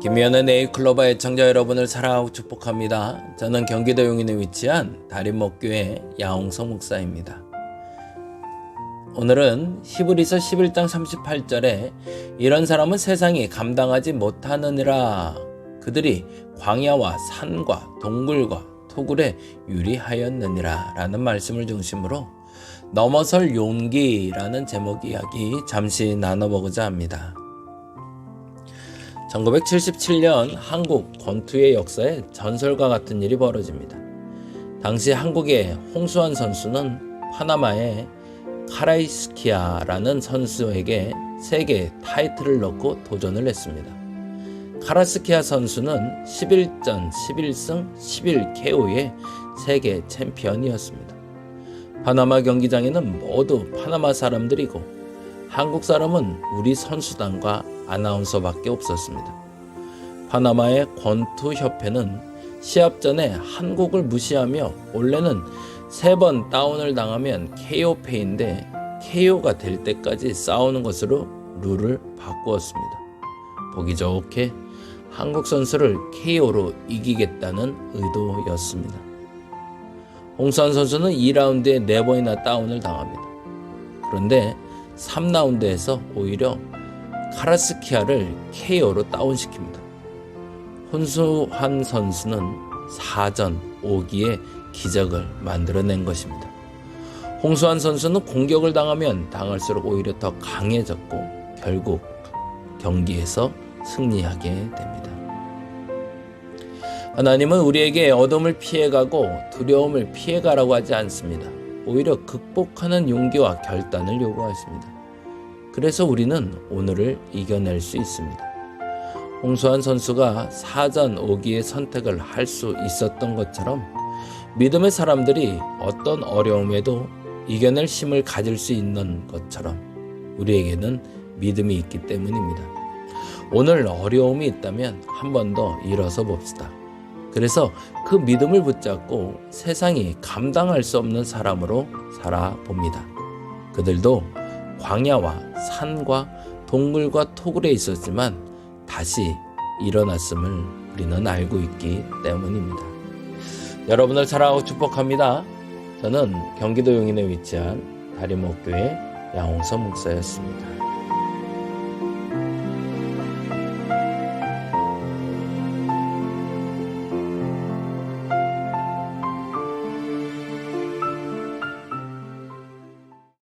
김미연의 네이클로바 애청자 여러분을 사랑하고 축복합니다. 저는 경기도 용인에 위치한 다림목교회 야홍성 목사입니다. 오늘은 히브리서 11장 38절에 이런 사람은 세상이 감당하지 못하느니라 그들이 광야와 산과 동굴과 토굴에 유리하였느니라 라는 말씀을 중심으로 넘어설 용기라는 제목 이야기 잠시 나눠보고자 합니다. 1977년 한국 권투의 역사에 전설과 같은 일이 벌어집니다. 당시 한국의 홍수환 선수는 파나마의 카라이스키아라는 선수에게 세계 타이틀을 넣고 도전을 했습니다. 카라스키아 선수는 11전 11승 11KO의 세계 챔피언이었습니다. 파나마 경기장에는 모두 파나마 사람들이고 한국 사람은 우리 선수단과 아나운서밖에 없었습니다. 파나마의 권투협회는 시합 전에 한국을 무시하며 원래는 세 번 다운을 당하면 KO패인데 KO가 될 때까지 싸우는 것으로 룰을 바꾸었습니다. 보기 좋게 한국 선수를 KO로 이기겠다는 의도였습니다. 홍수환 선수는 2라운드에 4번이나 다운을 당합니다. 그런데 3라운드에서 오히려 카라스키아를 KO로 다운시킵니다. 혼수한 선수는 4전 5기의 기적을 만들어낸 것입니다. 홍수환 선수는 공격을 당하면 당할수록 오히려 더 강해졌고 결국 경기에서 승리하게 됩니다. 하나님은 우리에게 어둠을 피해가고 두려움을 피해가라고 하지 않습니다. 오히려 극복하는 용기와 결단을 요구하십니다. 그래서 우리는 오늘을 이겨낼 수 있습니다. 홍수환 선수가 사전 5기의 선택을 할 수 있었던 것처럼 믿음의 사람들이 어떤 어려움에도 이겨낼 힘을 가질 수 있는 것처럼 우리에게는 믿음이 있기 때문입니다. 오늘 어려움이 있다면 한 번 더 일어서 봅시다. 그래서 그 믿음을 붙잡고 세상이 감당할 수 없는 사람으로 살아봅니다. 그들도 광야와 산과 동굴과 토굴에 있었지만 다시 일어났음을 우리는 알고 있기 때문입니다. 여러분을 사랑하고 축복합니다. 저는 경기도 용인에 위치한 다리목교회 양홍선 목사였습니다.